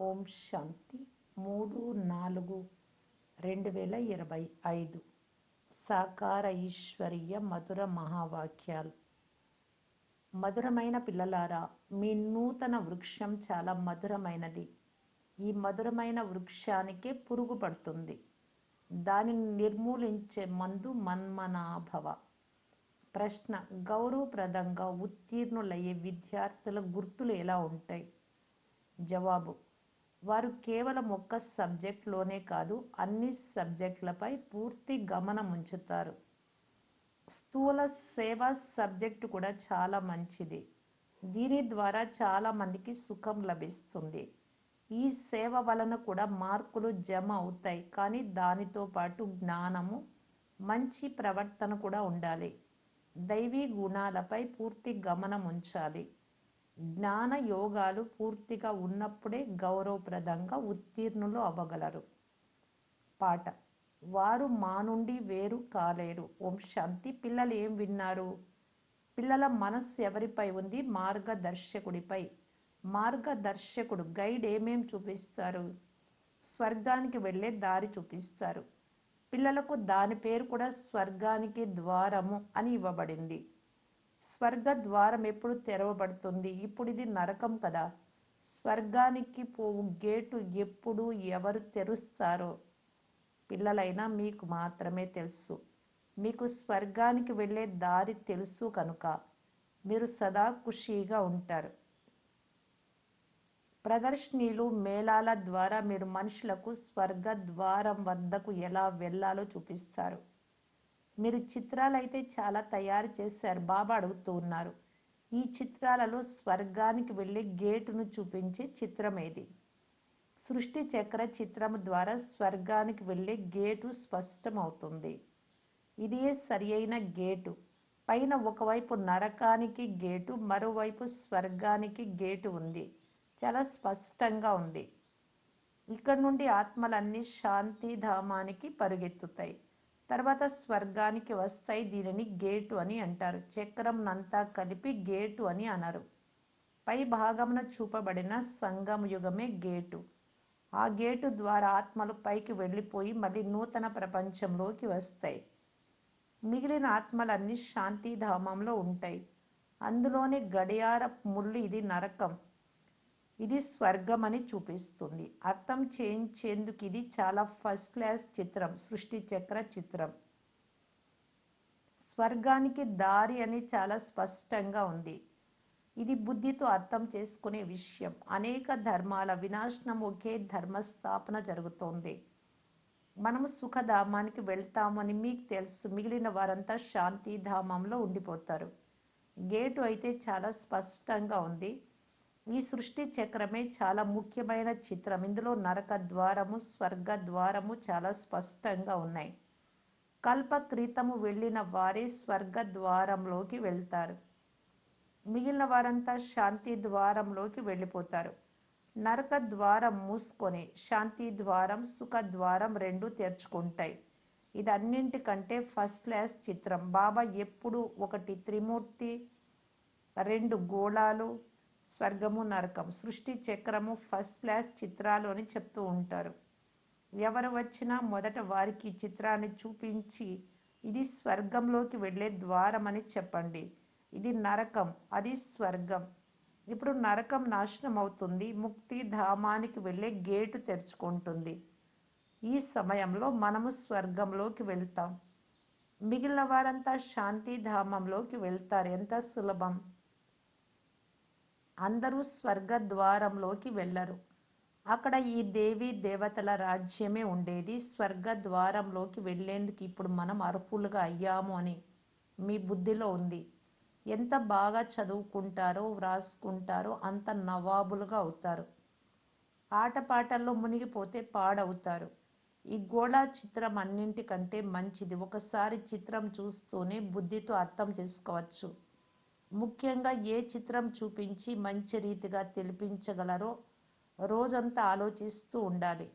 ఓం శాంతి. మూడు నాలుగు రెండు వేల ఇరవై ఐదు. సాకార ఈశ్వరీయ మధుర మహావాక్యాలు. మధురమైన పిల్లలారా మీ నూతన వృక్షం చాలా మధురమైనది. ఈ మధురమైన వృక్షానికే పురుగు పడుతుంది. దానిని నిర్మూలించే మందు మన్మనాభవ. ప్రశ్న గౌరవప్రదంగా ఉత్తీర్ణులయ్యే విద్యార్థుల గుర్తులు ఎలా ఉంటాయి? జవాబు వారు కేవలం ఒక్క సబ్జెక్ట్లోనే కాదు అన్ని సబ్జెక్టులపై పూర్తి గమనం ఉంచుతారు. స్థూల సేవా సబ్జెక్టు కూడా చాలా మంచిది. దీని ద్వారా చాలా మందికి సుఖం లభిస్తుంది. ఈ సేవ వలన కూడా మార్కులు జమ అవుతాయి కానీ దానితో పాటు జ్ఞానము మంచి ప్రవర్తన కూడా ఉండాలి. దైవీ గుణాలపై పూర్తి గమనం ఉంచాలి. జ్ఞాన యోగాలు పూర్తిగా ఉన్నప్పుడే గౌరవప్రదంగా ఉత్తీర్ణులు అవ్వగలరు. పాట. వారు మా నుండి వేరు కాలేరు. ఓం శాంతి. పిల్లలు ఏం విన్నారు? పిల్లల మనస్సు ఎవరిపై ఉంది? మార్గదర్శకుడిపై. మార్గదర్శకుడు గైడ్ ఏమేం చూపిస్తారు? స్వర్గానికి వెళ్ళే దారి చూపిస్తారు. పిల్లలకు దాని పేరు కూడా స్వర్గానికి ద్వారము అని ఇవ్వబడింది. స్వర్గ ద్వారం ఎప్పుడు తెరవబడుతుంది? ఇప్పుడు ఇది నరకం కదా. స్వర్గానికి పోవు గేటు ఎప్పుడు ఎవరు తెరుస్తారో పిల్లలైనా మీకు మాత్రమే తెలుసు. మీకు స్వర్గానికి వెళ్ళే దారి తెలుసు కనుక మీరు సదా ఖుషీగా ఉంటారు. ప్రదర్శనీలు మేళాల ద్వారా మీరు మనుషులకు స్వర్గ ద్వారం వద్దకు ఎలా వెళ్ళాలో చూపిస్తారు. మీరు చిత్రాలు అయితే చాలా తయారు చేశారు బాబా అడుగుతూ ఉన్నారు. ఈ చిత్రాలలో స్వర్గానికి వెళ్ళే గేటును చూపించే చిత్రం ఏది? సృష్టి చక్ర చిత్రం ద్వారా స్వర్గానికి వెళ్ళే గేటు స్పష్టమవుతుంది. ఇదే సరి అయిన గేటు. పైన ఒకవైపు నరకానికి గేటు మరోవైపు స్వర్గానికి గేటు ఉంది. చాలా స్పష్టంగా ఉంది. ఇక్కడ నుండి ఆత్మలన్నీ శాంతిధామానికి పరుగెత్తుతాయి. తర్వాత స్వర్గానికి వస్తాయి దీనిని గేటు అని అంటారు. చక్రంనంతా కలిపి గేటు అని అనరు. పై భాగమున చూపబడిన సంగమ యుగమే గేటు. ఆ గేటు ద్వారా ఆత్మలు పైకి వెళ్ళిపోయి మళ్ళీ నూతన ప్రపంచంలోకి వస్తాయి. మిగిలిన ఆత్మలన్నీ శాంతిధామంలో ఉంటాయి. అందులోని గడియార ముళ్ళు ఇది నరకం. ఇది స్వర్గం అని చూపిస్తుంది. అర్థం చేయించేందుకు ఇది చాలా ఫస్ట్ క్లాస్ చిత్రం సృష్టి చక్ర చిత్రం. స్వర్గానికి దారి అని చాలా స్పష్టంగా ఉంది. ఇది బుద్ధితో అర్థం చేసుకునే విషయం. అనేక ధర్మాల వినాశనం ఒకే ధర్మస్థాపన జరుగుతోంది. మనము సుఖధామానికి వెళ్తామని మీకు తెలుసు. మిగిలిన వారంతా శాంతిధామంలో ఉండిపోతారు. గేటు అయితే చాలా స్పష్టంగా ఉంది. ఈ సృష్టి చక్రమే చాలా ముఖ్యమైన చిత్రం. ఇందులో నరక ద్వారము స్వర్గ ద్వారము చాలా స్పష్టంగా ఉన్నాయి. కల్పక్రితము వెళ్ళిన వారే స్వర్గ ద్వారంలోకి వెళ్తారు. మిగిలిన వారంతా శాంతి ద్వారంలోకి వెళ్ళిపోతారు. నరక ద్వారం మూసుకొని శాంతి ద్వారం సుఖ ద్వారం రెండు తెరుచుకుంటాయి. ఇది అన్నింటికంటే ఫస్ట్ క్లాస్ చిత్రం. బాబా ఎప్పుడు ఒకటి త్రిమూర్తి రెండు గోళాలు స్వర్గము నరకం. సృష్టి చక్రము ఫస్ట్ క్లాస్ చిత్రాలు అని చెప్తూ ఉంటారు. ఎవరు వచ్చినా మొదట వారికి చిత్రాన్ని చూపించి ఇది స్వర్గంలోకి వెళ్ళే ద్వారం అని చెప్పండి. ఇది నరకం అది స్వర్గం. ఇప్పుడు నరకం నాశనం అవుతుంది ముక్తి ధామానికి వెళ్ళే గేటు తెరుచుకుంటుంది. ఈ సమయంలో మనము స్వర్గంలోకి వెళ్తాం. మిగిలిన వారంతా శాంతి ధామంలోకి వెళ్తారు. ఎంత సులభం. అందరూ స్వర్గ ద్వారంలోకి వెళ్ళరు. అక్కడ ఈ దేవి దేవతల రాజ్యమే ఉండేది. స్వర్గ ద్వారంలోకి వెళ్ళేందుకు ఇప్పుడు మనం అర్హులుగా అయ్యాము అని మీ బుద్ధిలో ఉంది. ఎంత బాగా చదువుకుంటారో వ్రాసుకుంటారో అంత నవాబులుగా అవుతారు. ఆటపాటల్లో మునిగిపోతే పాడవుతారు. ఈ గోళా చిత్రం అన్నింటికంటే మంచిది. ఒకసారి చిత్రం చూస్తూనే బుద్ధితో అర్థం చేసుకోవచ్చు. ముఖ్యంగా ఏ చిత్రం చూపించి మంచి రీతిగా తెలిపించగలరో రోజంతా ఆలోచిస్తూ ఉండాలి.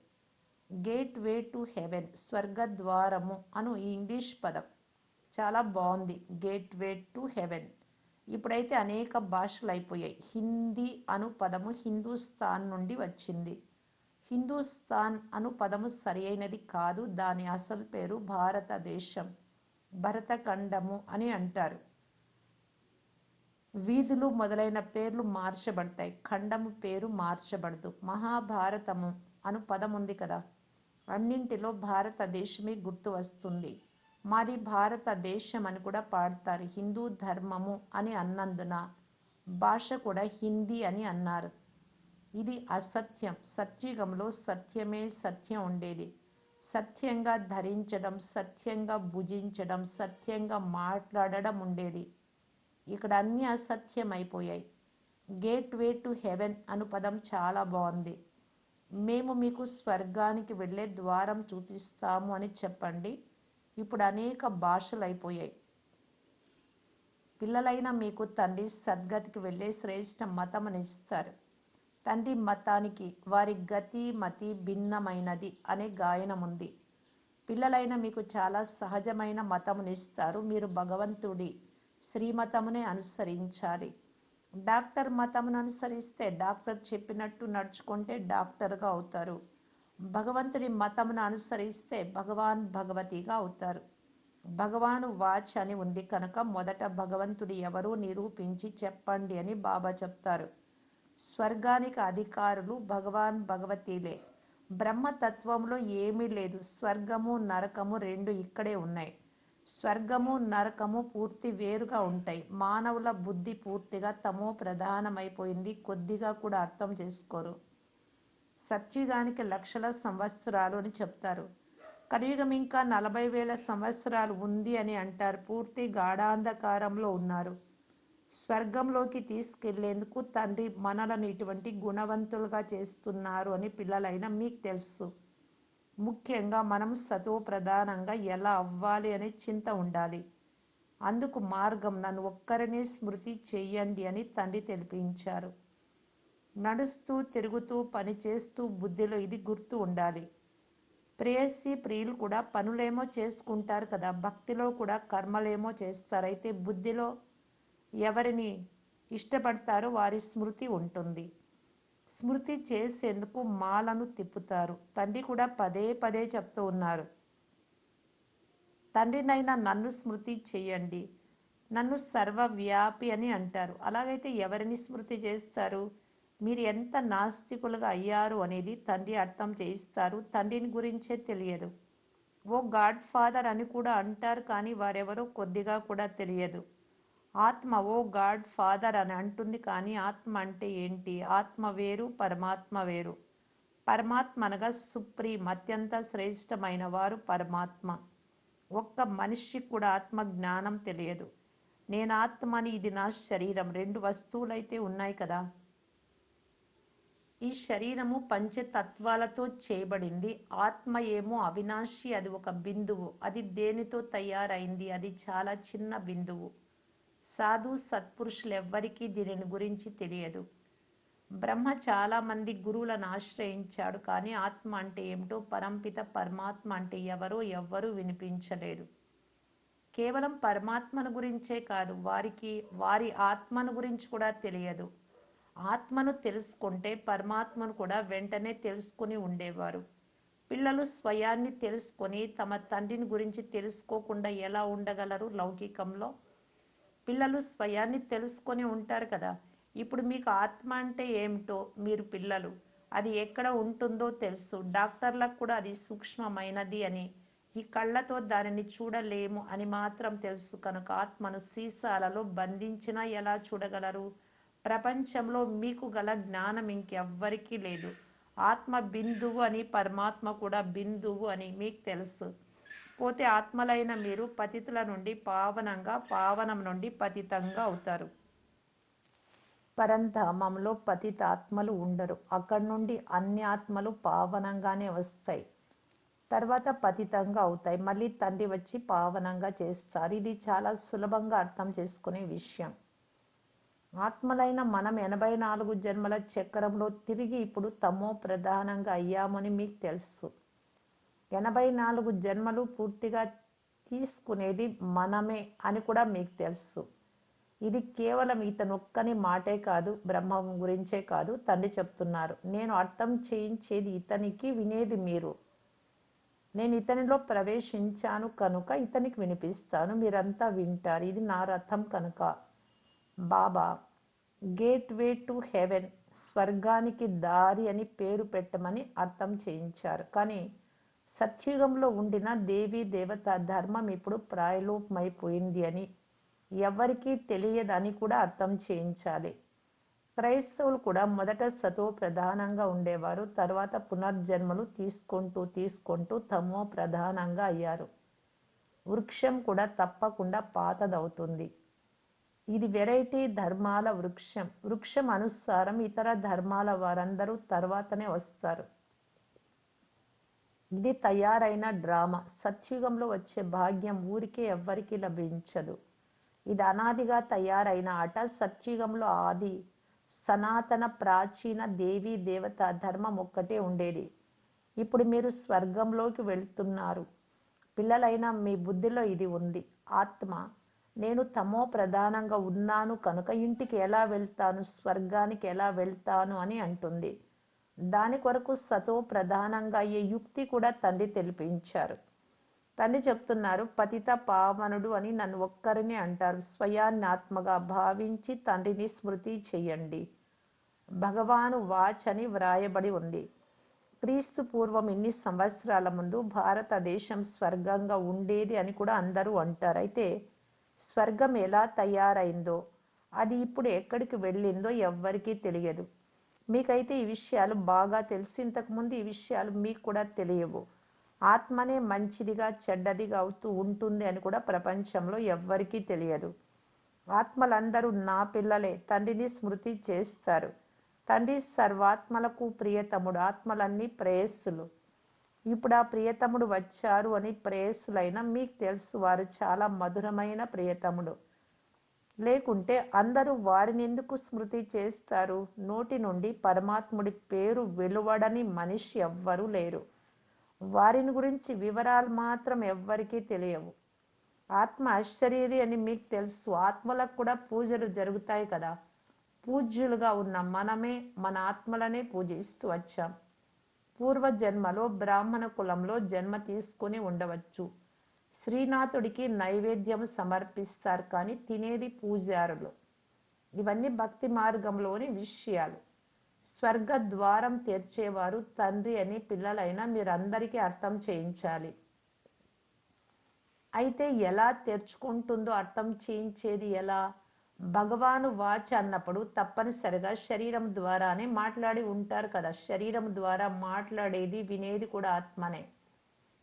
గేట్ వే టు హెవెన్ స్వర్గద్వారము అను ఈ ఇంగ్లీష్ పదం. చాలా బాగుంది. గేట్ వే టు హెవెన్ ఇప్పుడైతే అనేక భాషలు అయిపోయాయి. హిందీ అను పదము హిందూస్థాన్ నుండి వచ్చింది. హిందూస్థాన్ అను పదము సరి అయినది కాదు దాని అసలు పేరు భారతదేశం. భరతఖండము అని అంటారు. వీధులు మొదలైన పేర్లు మార్చబడతాయి. ఖండము పేరు మార్చబడదు. మహాభారతము అను పదం ఉంది కదా? అన్నింటిలో భారతదేశమే గుర్తు వస్తుంది. మాది భారతదేశం అని కూడా పాడతారు. హిందూ ధర్మము అని అన్నందున భాష కూడా హిందీ అని అన్నారు. ఇది అసత్యం. సత్యుగంలో సత్యమే సత్యం ఉండేది. సత్యంగా ధరించడం సత్యంగా భుజించడం సత్యంగా మాట్లాడడం ఉండేది. ఇక్కడ అన్ని అసత్యం అయిపోయాయి గేట్ వే టు హెవెన్ అను పదం చాలా బాగుంది. మేము మీకు స్వర్గానికి వెళ్ళే ద్వారం చూపిస్తాము అని చెప్పండి. ఇప్పుడు అనేక భాషలు అయిపోయాయి పిల్లలైన మీకు తండ్రి సద్గతికి వెళ్ళే శ్రేష్ఠ మతముని ఇస్తారు. తండ్రి మతానికి వారి గతి మతి భిన్నమైనది అనే గాయనం ఉంది. పిల్లలైన మీకు చాలా సహజమైన మతమునిస్తారు. మీరు భగవంతుడి శ్రీమతమునే అనుసరించాలి. డాక్టర్ మతమును అనుసరిస్తే డాక్టర్ చెప్పినట్టు నడుచుకుంటే డాక్టర్గా అవుతారు. భగవంతుడి మతమును అనుసరిస్తే భగవాన్ భగవతిగా అవుతారు. భగవాను వాచ్ అని ఉంది కనుక మొదట భగవంతుడు ఎవరు నిరూపించి చెప్పండి అని బాబా చెప్తారు. స్వర్గానికి అధికారులు భగవాన్ భగవతీలే. బ్రహ్మతత్వంలో ఏమీ లేదు. స్వర్గము నరకము రెండు ఇక్కడే ఉన్నాయి. స్వర్గము నరకము పూర్తి వేరుగా ఉంటాయి. మానవుల బుద్ధి పూర్తిగా తమో ప్రధానమైపోయింది. కొద్దిగా కూడా అర్థం చేసుకోరు. సత్యుగానికి లక్షల సంవత్సరాలు అని చెప్తారు. కలియుగం ఇంకా నలభై వేల సంవత్సరాలు ఉంది అని అంటారు. పూర్తి గాఢాంధకారంలో ఉన్నారు. స్వర్గంలోకి తీసుకెళ్ళేందుకు తండ్రి మనలను ఇటువంటి గుణవంతులుగా చేస్తున్నారు అని పిల్లలైన మీకు తెలుసు. ముఖ్యంగా మనం సతో ప్రధానంగా ఎలా అవ్వాలి అనే చింత ఉండాలి. అందుకు మార్గం నన్ను ఒక్కరినే స్మృతి చెయ్యండి అని తండ్రి తెలిపించారు. నడుస్తూ తిరుగుతూ పనిచేస్తూ బుద్ధిలో ఇది గుర్తు ఉండాలి. ప్రేయసి ప్రియులు కూడా పనులేమో చేసుకుంటారు కదా. భక్తిలో కూడా కర్మలేమో చేస్తారు. అయితే బుద్ధిలో ఎవరిని ఇష్టపడతారో వారి స్మృతి ఉంటుంది. స్మృతి చేసేందుకు మాలను తిప్పుతారు. తండ్రి కూడా పదే పదే చెప్తూ ఉన్నారు. తండ్రినైనా నన్ను స్మృతి చేయండి. నన్ను సర్వవ్యాపి అని అంటారు. అలాగైతే ఎవరిని స్మృతి చేస్తారు? మీరు ఎంత నాస్తికులుగా అయ్యారు అనేది తండ్రి అర్థం చేయిస్తారు. తండ్రిని గురించే తెలియదు. ఓ గాడ్ ఫాదర్ అని కూడా అంటారు కానీ వారెవరో కొద్దిగా కూడా తెలియదు. ఆత్మ ఓ గాడ్ ఫాదర్ అని అంటుంది కానీ ఆత్మ అంటే ఏంటి? ఆత్మ వేరు పరమాత్మ వేరు. పరమాత్మ అనగా సుప్రీం అత్యంత శ్రేష్టమైన వారు పరమాత్మ. ఒక్క మనిషికి కూడా ఆత్మ జ్ఞానం తెలియదు. నేను ఆత్మని ఇది నా శరీరం. రెండు వస్తువులైతే ఉన్నాయి కదా. ఈ శరీరము పంచతత్వాలతో చేయబడింది. ఆత్మ ఏమో అవినాశి అది ఒక బిందువు. అది దేనితో తయారైంది? అది చాలా చిన్న బిందువు. సాధు సత్పురుషులెవ్వరికీ దీనిని గురించి తెలియదు. బ్రహ్మ చాలా మంది గురువులను ఆశ్రయించాడు కానీ ఆత్మ అంటే ఏమిటో పరంపిత పరమాత్మ అంటే ఎవరో ఎవ్వరూ వినిపించలేదు. కేవలం పరమాత్మను గురించే కాదు వారికి వారి ఆత్మను గురించి కూడా తెలియదు. ఆత్మను తెలుసుకుంటే పరమాత్మను కూడా వెంటనే తెలుసుకుని ఉండేవారు. పిల్లలు స్వయాన్ని తెలుసుకొని తమ తండ్రిని గురించి తెలుసుకోకుండా ఎలా ఉండగలరు లౌకికంలో? పిల్లలు స్వయాన్ని తెలుసుకొని ఉంటారు కదా. ఇప్పుడు మీకు ఆత్మ అంటే ఏమిటో మీరు పిల్లలు అది ఎక్కడ ఉంటుందో తెలుసు. డాక్టర్లకు కూడా అది సూక్ష్మమైనది అని ఈ కళ్ళతో దానిని చూడలేము అని మాత్రం తెలుసు. కనుక ఆత్మను సీసాలలో బంధించినా ఎలా చూడగలరు? ప్రపంచంలో మీకు గల జ్ఞానం ఇంకెవ్వరికీ లేదు. ఆత్మ బిందువు అని పరమాత్మ కూడా బిందువు అని మీకు తెలుసు. పోతే ఆత్మలైన మీరు పతితుల నుండి పావనంగా పావనం నుండి పతితంగా అవుతారు. పరంధామంలో పతిత ఆత్మలు ఉండరు. అక్కడి నుండి అన్ని ఆత్మలు పావనంగానే వస్తాయి. తర్వాత పతితంగా అవుతాయి. మళ్ళీ తండ్రి వచ్చి పావనంగా చేస్తారు. ఇది చాలా సులభంగా అర్థం చేసుకునే విషయం. ఆత్మలైన మనం ఎనభై నాలుగు జన్మల చక్రంలో తిరిగి ఇప్పుడు తమో ప్రధానంగా అయ్యామని మీకు తెలుసు. ఎనభై నాలుగు జన్మలు పూర్తిగా తీసుకునేది మనమే అని కూడా మీకు తెలుసు. ఇది కేవలం ఇతనొక్కని మాటే కాదు బ్రహ్మం గురించే కాదు తండ్రి చెప్తున్నారు. నేను అర్థం చేయించేది ఇతనికి వినేది మీరు. నేను ఇతనిలో ప్రవేశించాను కనుక ఇతనికి వినిపిస్తాను. మీరంతా వింటారు. ఇది నా రథం కనుక. బాబా గేట్ వే టు హెవెన్ స్వర్గానికి దారి అని పేరు పెట్టమని అర్థం చేయించారు. కానీ సత్యుగంలో ఉండిన దేవీ దేవత ధర్మం ఇప్పుడు ప్రాయలోపమైపోయింది అని ఎవరికీ తెలియదని కూడా అర్థం చేయించాలి. క్రైస్తవులు కూడా మొదట సతో ప్రధానంగా ఉండేవారు తర్వాత పునర్జన్మలు తీసుకుంటూ తీసుకుంటూ తమో ప్రధానంగా అయ్యారు. వృక్షం కూడా తప్పకుండా పాతదవుతుంది. ఇది వెరైటీ ధర్మాల వృక్షం. వృక్షం అనుసారం ఇతర ధర్మాల వారందరూ తర్వాతనే వస్తారు. ఇది తయారైన డ్రామా. సత్యుగంలో వచ్చే భాగ్యం ఊరికే ఎవ్వరికీ లభించదు. ఇది అనాదిగా తయారైన ఆట. సత్యుగంలో ఆది సనాతన ప్రాచీన దేవీ దేవత ధర్మం ఒక్కటే ఉండేది. ఇప్పుడు మీరు స్వర్గంలోకి వెళ్తున్నారు. పిల్లలైన మీ బుద్ధిలో ఇది ఉంది. ఆత్మ నేను తమో ప్రధానంగా ఉన్నాను కనుక ఇంటికి ఎలా వెళ్తాను? స్వర్గానికి ఎలా వెళ్తాను అని అంటుంది. దాని కొరకు సతో ప్రధానంగా అయ్యే యుక్తి కూడా తండ్రి తెలిపించారు. తండ్రి చెప్తున్నారు పతిత పావనుడు అని నన్ను ఒక్కరిని అంటారు. స్వయాన్నాత్మగా భావించి తండ్రిని స్మృతి చెయ్యండి భగవాను వాచ్ అని వ్రాయబడి ఉంది. క్రీస్తు పూర్వం ఇన్ని సంవత్సరాల ముందు భారతదేశం స్వర్గంగా ఉండేది అని కూడా అందరూ అంటారు. అయితే స్వర్గం ఎలా తయారైందో అది ఇప్పుడు ఎక్కడికి వెళ్ళిందో ఎవ్వరికీ తెలియదు. మీకైతే ఈ విషయాలు బాగా తెలుసు. ఇంతకుముందు ఈ విషయాలు మీకు కూడా తెలియవు. ఆత్మనే మంచిదిగా చెడ్డదిగా అవుతూ ఉంటుంది అని కూడా ప్రపంచంలో ఎవ్వరికీ తెలియదు. ఆత్మలందరూ నా పిల్లలే తండ్రిని స్మృతి చేస్తారు. తండ్రి సర్వాత్మలకు ప్రియతముడు ఆత్మలన్నీ ప్రేయస్సులు. ఇప్పుడు ఆ ప్రియతముడు వచ్చారు అని ప్రేయస్సులైన మీకు తెలుసు వారు చాలా మధురమైన ప్రియతముడు. లేకుంటే అందరూ వారిని ఎందుకు స్మృతి చేస్తారు? నోటి నుండి పరమాత్ముడి పేరు వెలువడని మనిషి ఎవ్వరూ లేరు. వారిని గురించి వివరాలు మాత్రం ఎవ్వరికీ తెలియవు. ఆత్మ అశరీరి అని మీకు తెలుసు. ఆత్మలకు కూడా పూజలు జరుగుతాయి కదా. పూజ్యులుగా ఉన్న మనమే మన ఆత్మలనే పూజిస్తూ వచ్చాం. పూర్వ జన్మలో బ్రాహ్మణ కులంలో జన్మ తీసుకుని ఉండవచ్చు. శ్రీనాథుడికి నైవేద్యం సమర్పిస్తారు కానీ తినేది పూజారులు. ఇవన్నీ భక్తి మార్గంలోని విషయాలు. స్వర్గ ద్వారం తెరిచేవారు తండ్రి అని పిల్లలైనా మీరందరికీ అర్థం చేయించాలి. అయితే ఎలా తెరుచుకుంటుందో అర్థం చేయించేది ఎలా? భగవాను వాచ్ అన్నప్పుడు తప్పనిసరిగా శరీరం ద్వారానే మాట్లాడి ఉంటారు కదా. శరీరం ద్వారా మాట్లాడేది వినేది కూడా ఆత్మనే.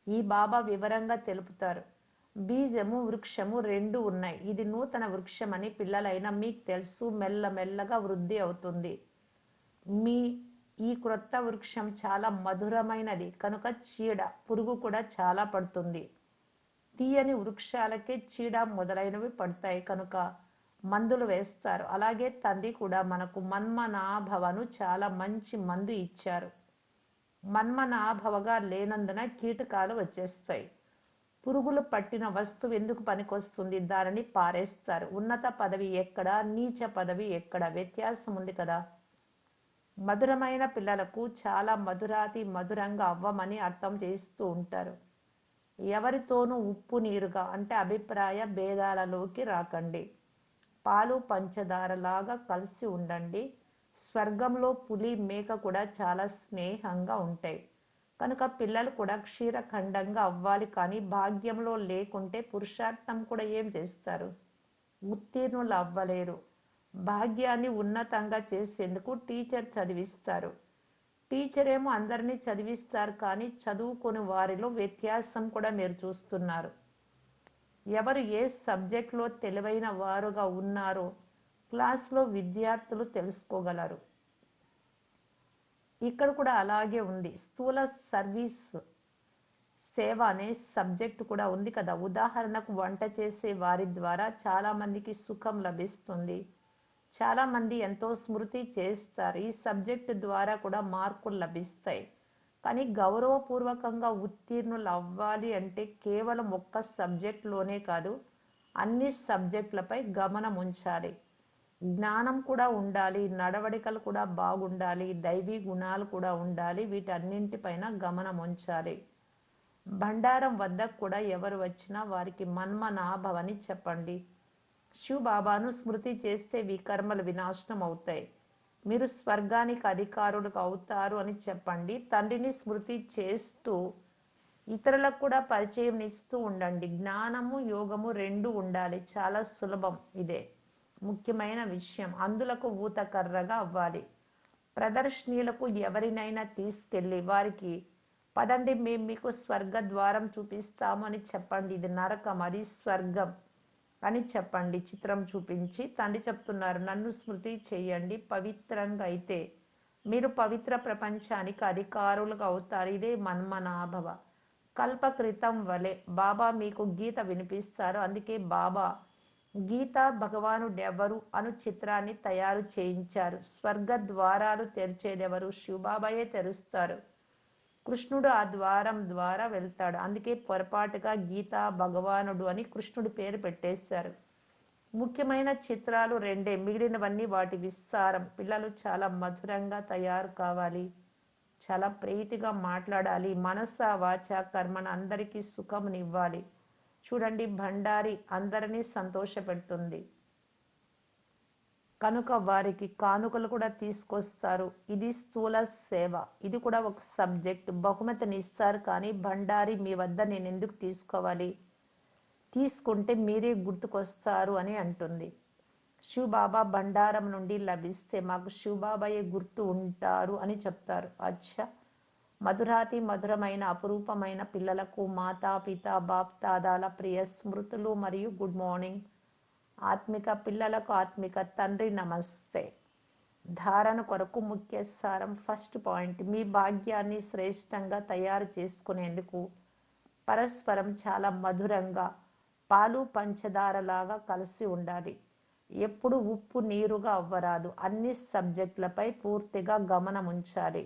ఈ బాబా వివరంగా తెలుపుతారు. బీజము వృక్షము రెండు ఉన్నాయి. ఇది నూతన వృక్షం అని మీకు తెలుసు. మెల్లమెల్లగా వృద్ధి అవుతుంది. మీ ఈ క్రొత్త వృక్షం చాలా మధురమైనది. కనుక చీడ పురుగు కూడా చాలా పడుతుంది. తీయని వృక్షాలకే చీడ మొదలైనవి పడతాయి. కనుక మందులు వేస్తారు. అలాగే తండ్రి కూడా మనకు మన్మనాభవను చాలా మంచి మందు ఇచ్చారు. మన్మనాభవగా లేనందున కీటకాలు వచ్చేస్తాయి. పురుగులు పట్టిన వస్తువు ఎందుకు పనికొస్తుంది? దానిని పారేస్తారు. ఉన్నత పదవి ఎక్కడ? నీచ పదవి ఎక్కడ? వ్యత్యాసం ఉంది కదా. మధురమైన పిల్లలకు చాలా మధురాతి మధురంగా అవ్వమని అర్థం చేస్తూ ఉంటారు. ఎవరితోనూ ఉప్పు నీరుగా అంటే అభిప్రాయ భేదాలలోకి రాకండి. పాలు పంచదారలాగా కలిసి ఉండండి. స్వర్గంలో పులి మేక కూడా చాలా స్నేహంగా ఉంటాయి. కనుక పిల్లలు కూడా క్షీరఖండంగా అవ్వాలి కానీ భాగ్యంలో లేకుంటే పురుషార్థం కూడా ఏం చేస్తారు? ఉత్తీర్ణులు అవ్వలేరు భాగ్యాన్ని ఉన్నతంగా చేసేందుకు టీచర్ చదివిస్తారు. టీచర్ ఏమో అందరినీ చదివిస్తారు కానీ చదువుకుని వారిలో వ్యత్యాసం కూడా మీరు చూస్తున్నారు. ఎవరు ఏ సబ్జెక్ట్లో తెలివైన వారుగా ఉన్నారో క్లాస్లో విద్యార్థులు తెలుసుకోగలరు. ఇక్కడ కూడా అలాగే ఉంది. స్థూల సర్వీస్ సేవ అనే సబ్జెక్ట్ కూడా ఉంది కదా. ఉదాహరణకు వంట చేసే వారి ద్వారా చాలామందికి సుఖం లభిస్తుంది. చాలామంది ఎంతో స్మృతి చేస్తారు. ఈ సబ్జెక్ట్ ద్వారా కూడా మార్కులు లభిస్తాయి. కానీ గౌరవపూర్వకంగా ఉత్తీర్ణులు అవ్వాలి అంటే కేవలం ఒక్క సబ్జెక్ట్లోనే కాదు అన్ని సబ్జెక్టులపై గమనం ఉంచాలి. జ్ఞానం కూడా ఉండాలి నడవడికలు కూడా బాగుండాలి దైవీ గుణాలు కూడా ఉండాలి వీటన్నింటిపైన గమనం ఉంచాలి. భండారం వద్ద కూడా ఎవరు వచ్చినా వారికి మన్మనాభవని చెప్పండి. శివబాబాను స్మృతి చేస్తే మీ కర్మలు వినాశనం అవుతాయి. మీరు స్వర్గానికి అధికారులకు అవుతారు అని చెప్పండి. తండ్రిని స్మృతి చేస్తూ ఇతరులకు కూడా పరిచయం ఇస్తూ ఉండండి. జ్ఞానము యోగము రెండు ఉండాలి. చాలా సులభం ఇదే. ముఖ్యమైన విషయం. అందులకు ఊతకర్రగా అవ్వాలి. ప్రదర్శనీలకు ఎవరినైనా తీసుకెళ్ళి వారికి పదండి మేము మీకు స్వర్గ ద్వారం చూపిస్తాము అని చెప్పండి. ఇది నరకం అది స్వర్గం అని చెప్పండి. చిత్రం చూపించి తండ్రి చెప్తున్నారు నన్ను స్మృతి చేయండి పవిత్రంగా అయితే. మీరు పవిత్ర ప్రపంచానికి అధికారులుగా అవుతారు. ఇదే మన్మనాభవ. కల్పకృతం వలె బాబా మీకు గీత వినిపిస్తారు. అందుకే బాబా గీత భగవానుడెవరు అను చిత్రాన్ని తయారు చేయించారు. స్వర్గ ద్వారాలు తెరిచేదెవరు? శివబాబాయే తెరుస్తారు. కృష్ణుడు ఆ ద్వారం ద్వారా వెళ్తాడు. అందుకే పొరపాటుగా గీతా భగవానుడు అని కృష్ణుడి పేరు పెట్టేశారు. ముఖ్యమైన చిత్రాలు రెండే. మిగిలినవన్నీ వాటి విస్తారం. పిల్లలు చాలా మధురంగా తయారు కావాలి. చాలా ప్రీతిగా మాట్లాడాలి. మనస వాచ కర్మను అందరికీ సుఖమునివ్వాలి. చూడండి భండారి అందరినీ సంతోషపెడుతుంది. కనుక వారికి కానుకలు కూడా తీసుకొస్తారు. ఇది స్థూల సేవ. ఇది కూడా ఒక సబ్జెక్ట్. బహుమతిని ఇస్తారు కానీ భండారి మీ వద్ద నేను ఎందుకు తీసుకోవాలి? తీసుకుంటే మీరే గుర్తుకొస్తారు అని అంటుంది. శివబాబా బండారం నుండి లభిస్తే మాకు శివబాబాయే గుర్తు ఉంటారు అని చెప్తారు. అచ్చా. మధురాతి మధురమైన అపురూపమైన పిల్లలకు మాతా పిత బాప్ తాదాల ప్రియ స్మృతులు మరియు గుడ్ మార్నింగ్. ఆత్మిక పిల్లలకు ఆత్మిక తండ్రి నమస్తే. ధారణ కొరకు ముఖ్య సారం ఫస్ట్ పాయింట్. మీ భాగ్యాన్ని శ్రేష్టంగా తయారు చేసుకునేందుకు పరస్పరం చాలా మధురంగా పాలు పంచదారలాగా కలిసి ఉండాలి. ఎప్పుడు ఉప్పు నీరుగా అవ్వరాదు. అన్ని సబ్జెక్టులపై పూర్తిగా గమనం ఉంచాలి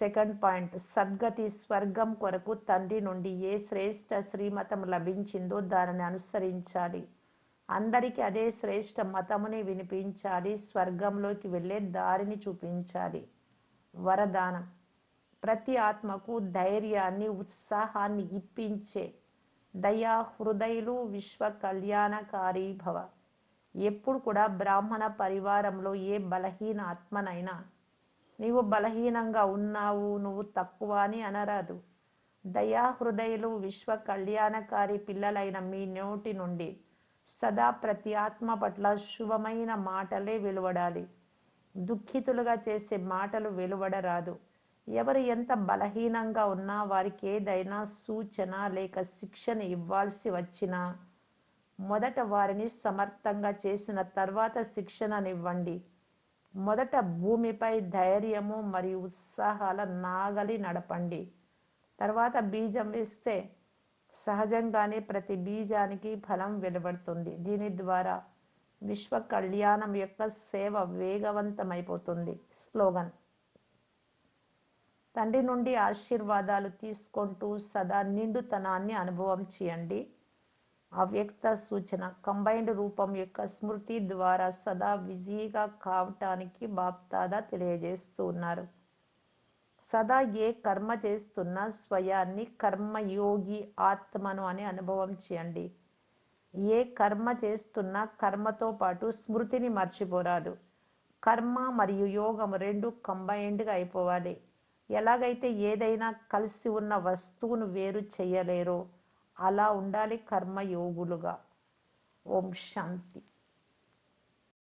సెకండ్ పాయింట్. సద్గతి స్వర్గం కొరకు తండ్రి నుండి ఏ శ్రేష్ట శ్రీమతం లభించిందో దానిని అనుసరించాలి. అందరికీ అదే శ్రేష్ట మతముని వినిపించాలి. స్వర్గంలోకి వెళ్ళే దారిని చూపించాలి. వరదానం. ప్రతి ఆత్మకు ధైర్యాన్ని ఉత్సాహాన్ని ఇప్పించే దయా హృదయులు విశ్వ కళ్యాణకారి భవ. ఎప్పుడు కూడా బ్రాహ్మణ పరివారంలో ఏ బలహీన ఆత్మనైనా నీవు బలహీనంగా ఉన్నావు నువ్వు తక్కువ అని అనరాదు. దయాహృదయులు విశ్వ కళ్యాణకారి పిల్లలైన మీ నోటి నుండి సదా ప్రతి ఆత్మ పట్ల శుభమైన మాటలే వెలువడాలి. దుఃఖితులుగా చేసే మాటలు వెలువడరాదు. ఎవరు ఎంత బలహీనంగా ఉన్నా వారికి ఏదైనా సూచన లేక శిక్షణ ఇవ్వాల్సి వచ్చినా మొదట వారిని సమర్థంగా చేసిన తర్వాత శిక్షణనివ్వండి. మొదట భూమిపై ధైర్యము మరియు ఉత్సాహాల నాగలి నడపండి. తర్వాత బీజం వేస్తే సహజంగానే ప్రతి బీజానికి ఫలం వెలువడుతుంది. దీని ద్వారా విశ్వ కళ్యాణం యొక్క సేవ వేగవంతమైపోతుంది. స్లోగన్. తండ్రి నుండి ఆశీర్వాదాలు తీసుకుంటూ సదా నిండుతనాన్ని అనుభవం చేయండి. అవ్యక్త సూచన. కంబైన్డ్ రూపం యొక్క స్మృతి ద్వారా సదా బిజీగా కావటానికి బాప్తాదా తెలియజేస్తూ ఉన్నారు. సదా ఏ కర్మ చేస్తున్నా స్వయాన్ని కర్మయోగి ఆత్మను అని అనుభవం చేయండి. ఏ కర్మ చేస్తున్నా కర్మతో పాటు స్మృతిని మర్చిపోరాదు. కర్మ మరియు యోగం రెండు కంబైన్డ్గా అయిపోవాలి. ఎలాగైతే ఏదైనా కలిసి ఉన్న వస్తువును వేరు చేయలేరో అలా ఉండాలి కర్మయోగులుగా. ఓం శాంతి.